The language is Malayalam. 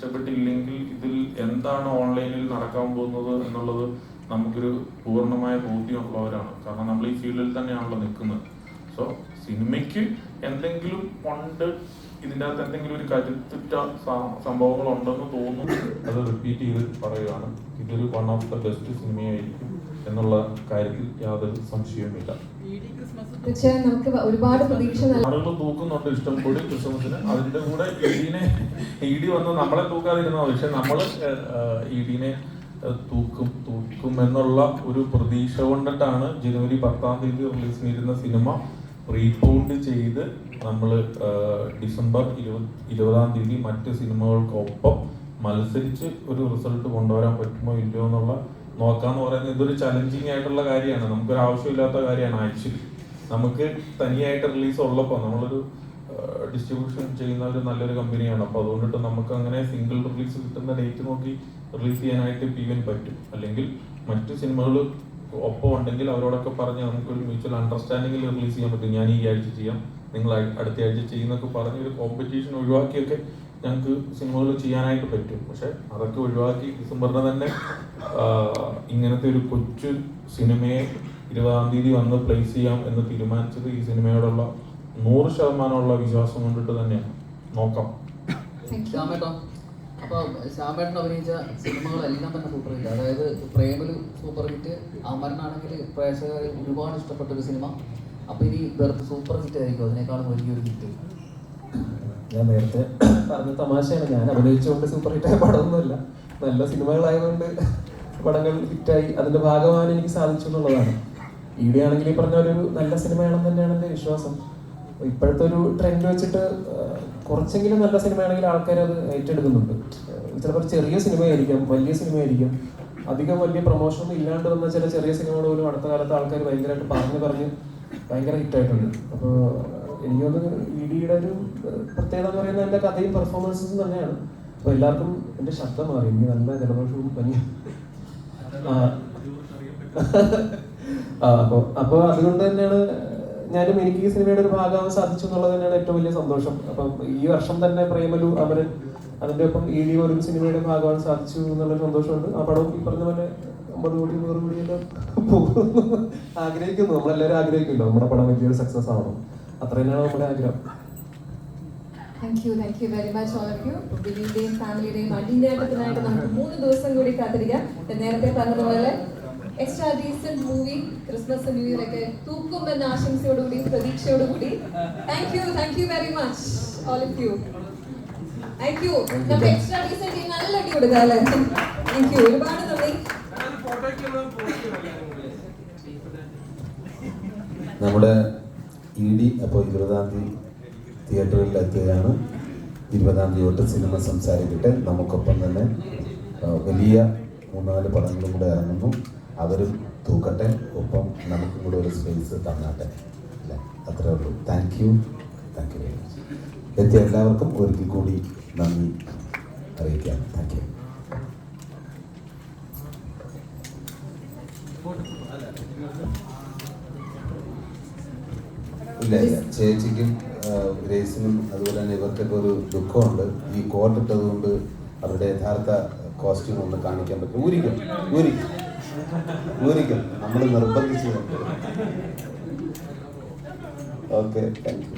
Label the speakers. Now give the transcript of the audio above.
Speaker 1: ഇഷ്ടപ്പെട്ടില്ലെങ്കിൽ ഇതിൽ എന്താണ് ഓൺലൈനിൽ നടക്കാൻ പോകുന്നത് എന്നുള്ളത് നമുക്കൊരു പൂർണമായ ബോധ്യമുള്ളവരാണ് കാരണം നമ്മൾ ഈ ഫീൽഡിൽ തന്നെയാണല്ലോ നിൽക്കുന്നത്. സോ സിനിമയ്ക്ക് എന്തെങ്കിലും ഉണ്ട് ഇതിന്റെ അകത്ത് എന്തെങ്കിലും ഒരു കരുത്തുറ്റ സംഭവങ്ങളുണ്ടെന്ന് സംഭവങ്ങൾ ഉണ്ടെന്ന് തോന്നുന്നു. അത് റിപ്പീറ്റ് ചെയ്ത് പറയുകയാണ്. ഇതൊരു വൺ ഓഫ് ദ ബെസ്റ്റ് സിനിമയായിരിക്കും എന്നുള്ള കാര്യത്തിൽ യാതൊരു സംശയവുമില്ല.
Speaker 2: നമുക്ക് ഒരുപാട് പ്രതീക്ഷ
Speaker 1: ആളുകൾ തൂക്കുന്നുണ്ട് ഇഷ്ടം കൂടി ക്രിസ്മസിന്. അതിന്റെ കൂടെ ഇഡിനെ ഇഡി വന്ന് നമ്മളെ തൂക്കാതിരുന്നോ പക്ഷെ നമ്മൾ ഇഡിനെ തൂക്കും തൂക്കും എന്നുള്ള ഒരു പ്രതീക്ഷ കൊണ്ടിട്ടാണ് ജനുവരി പത്താം തീയതി റിലീസ് ചെയ്തിരുന്ന സിനിമ റീപോണ്ട് ചെയ്ത് നമ്മൾ ഡിസംബർ ഇരുപത് തീയതി മറ്റ് സിനിമകൾക്കൊപ്പം മത്സരിച്ച് ഒരു റിസൾട്ട് കൊണ്ടുവരാൻ പറ്റുമോ ഇല്ലയോ എന്നുള്ള നോക്കാന്ന് പറയുന്നത് ഇതൊരു ചലഞ്ചിങ് ആയിട്ടുള്ള കാര്യമാണ്. നമുക്കൊരു ആവശ്യമില്ലാത്ത കാര്യമാണ്. ആക്ച്വലി നമുക്ക് തനിയായിട്ട് റിലീസ് ഉള്ളപ്പോൾ നമ്മളൊരു ഡിസ്ട്രിബ്യൂഷൻ ചെയ്യുന്ന ഒരു നല്ലൊരു കമ്പനിയാണ് അപ്പോൾ അതുകൊണ്ടിട്ട് നമുക്ക് അങ്ങനെ സിംഗിൾ റിലീസ് കിട്ടുന്ന ഡേറ്റ് നോക്കി റിലീസ് ചെയ്യാനായിട്ട് പി പറ്റും. അല്ലെങ്കിൽ മറ്റു സിനിമകൾ ഒപ്പം ഉണ്ടെങ്കിൽ അവരോടൊക്കെ പറഞ്ഞ് നമുക്കൊരു മ്യൂച്വൽ അണ്ടർസ്റ്റാൻഡിങ്ങിൽ റിലീസ് ചെയ്യാൻ പറ്റും. ഞാൻ ഈ ആഴ്ച ചെയ്യാം. നിങ്ങൾ അടുത്ത ആഴ്ച ചെയ്യുന്നൊക്കെ പറഞ്ഞ് ഒരു കോമ്പറ്റീഷൻ ഒഴിവാക്കിയൊക്കെ ഞങ്ങൾക്ക് സിനിമകൾ ചെയ്യാനായിട്ട് പറ്റും. പക്ഷെ അതൊക്കെ ഒഴിവാക്കി ഡിസംബറിന് തന്നെ ഇങ്ങനത്തെ ഒരു കൊച്ചു സിനിമയെ ഇരുപതാം തീയതി വന്ന് പ്ലേസ് ചെയ്യാം എന്ന് തീരുമാനിച്ചത് ഈ സിനിമയോടുള്ള നൂറ് ശതമാനമുള്ള വിശ്വാസം കൊണ്ടിട്ട് തന്നെയാണ്. നോക്കാം.
Speaker 3: Super hit. അതായത് സൂപ്പർ ഹിറ്റ് ഇഷ്ടപ്പെട്ട ഒരു സിനിമ. സൂപ്പർ ഹിറ്റ് വലിയൊരു ഹിറ്റ്
Speaker 4: ഞാൻ നേരത്തെ പറഞ്ഞ തമാശയാണ്. ഞാൻ അഭിനയിച്ചുകൊണ്ട് സൂപ്പർ ഹിറ്റായ പടമൊന്നുമല്ല. നല്ല സിനിമകളായതുകൊണ്ട് പടങ്ങൾ ഹിറ്റായി അതിന്റെ ഭാഗമാകാൻ എനിക്ക് സാധിച്ചു എന്നുള്ളതാണ്. ഇവിടെ ആണെങ്കിൽ ഈ പറഞ്ഞ ഒരു നല്ല സിനിമയാണെന്ന് തന്നെയാണ് എന്റെ വിശ്വാസം. ഇപ്പോഴത്തെ ഒരു ട്രെൻഡ് വെച്ചിട്ട് കുറച്ചെങ്കിലും നല്ല സിനിമയാണെങ്കിൽ ആൾക്കാർ അത് ഏറ്റെടുക്കുന്നുണ്ട്. ചിലപ്പോൾ ചെറിയ സിനിമയായിരിക്കാം വലിയ സിനിമയായിരിക്കാം. അധികം വലിയ പ്രൊമോഷൻ ഒന്നും ഇല്ലാണ്ട് വന്ന ചില ചെറിയ സിനിമകൾ പോലും അടുത്ത കാലത്ത് ആൾക്കാർ ഭയങ്കരമായിട്ട് പറഞ്ഞ് പറഞ്ഞ് ഭയങ്കര ഹിറ്റായിട്ടുണ്ട് അപ്പോൾ എനിക്ക് തോന്നുന്നു ഇ ഡിയുടെ ഒരു പ്രത്യേകത എന്ന് പറയുന്നത് എന്റെ കഥയും പെർഫോമൻസും തന്നെയാണ്. അപ്പോൾ എല്ലാവർക്കും എന്റെ ശബ്ദം മാറി. എനിക്ക് നല്ല ജലദോഷവും ആ, അപ്പോൾ അപ്പോൾ അതുകൊണ്ട് തന്നെയാണ് ഞാനും എനിക്ക് ഈ സിനിമയുടെ ഒരു ഭാഗമാകാൻ സാധിച്ചു എന്നുള്ളത് തന്നെയാണ് ഏറ്റവും വലിയ സന്തോഷം. അപ്പം ഈ വർഷം തന്നെ പ്രേമലു അമരൻ അതിന്റെ ഒപ്പം ഈ ഡി ഒരു സിനിമയുടെ ഭാഗമാൻ സാധിച്ചു എന്നുള്ള സന്തോഷമുണ്ട്. ആ പടം ഈ പറഞ്ഞ പോലെ അമ്പത് കോടി നൂറ് പോകുന്നു ആഗ്രഹിക്കുന്നു. നമ്മളെല്ലാവരും ആഗ്രഹിക്കുമല്ലോ. നമ്മുടെ പടം വലിയൊരു സക്സസ് ആവണം. അത്ര തന്നെയാണ് നമ്മുടെ ആഗ്രഹം.
Speaker 2: Thank you thank you very much all of you ദിലീപിന്റെയും ഫാമിലിയുടെയും അടിഞ്ഞാട്ടത്തിനായിട്ട് നമുക്ക് മൂന്ന് ദിവസം കൂടി കാത്തിരിക്കാം. നേരത്തെ പറഞ്ഞതുപോലെ extra decent movie Christmas new year ഒക്കെ തൂക്കും എന്ന ആശംസയോടുകൂടി പ്രതീക്ഷയോടുകൂടി. Thank you thank you very much all of you thank you നമുക്ക് എക്സ്ട്രാ ഡീസന്റ് ടീം നല്ല അടി കൊടുക്കാം അല്ലേ? താങ്ക് യു ഒരുപാട് നന്ദി.
Speaker 5: നമ്മുടെ ഇ ഡി അപ്പോൾ ഇരുപതാം തീയതി തിയേറ്ററിൽ എത്തുകയാണ് ഇരുപതാം തീയതി തൊട്ട് സിനിമ സംസാരിക്കട്ടെ. നമുക്കൊപ്പം തന്നെ വലിയ മൂന്നാൽ പടങ്ങളും കൂടെ ഇറങ്ങുന്നു. അവരും തൂക്കട്ടെ. ഒപ്പം നമുക്കും കൂടെ ഒരു സ്പേസ് തന്നാട്ടെ. അല്ലേ? അത്രേ ഉള്ളൂ. Thank you thank you very much എത്തിയ എല്ലാവർക്കും ഒരിക്കൽ കൂടി നന്ദി അറിയിക്കാം. താങ്ക് യു ഇല്ല ഇല്ല. ചേച്ചിക്കും ഗ്രേസിനും അതുപോലെ തന്നെ ഇവർക്കൊക്കെ ഒരു ദുഃഖമുണ്ട്. ഈ കോട്ട് ഇട്ടത് കൊണ്ട് അവരുടെ യഥാർത്ഥ കോസ്റ്റ്യൂം ഒന്ന് കാണിക്കാൻ പറ്റും. ഊരിക്കും ഊരിക്കും. ഊരിക്കും. നമ്മൾ നിർബന്ധിച്ചു ഓക്കെ താങ്ക് യു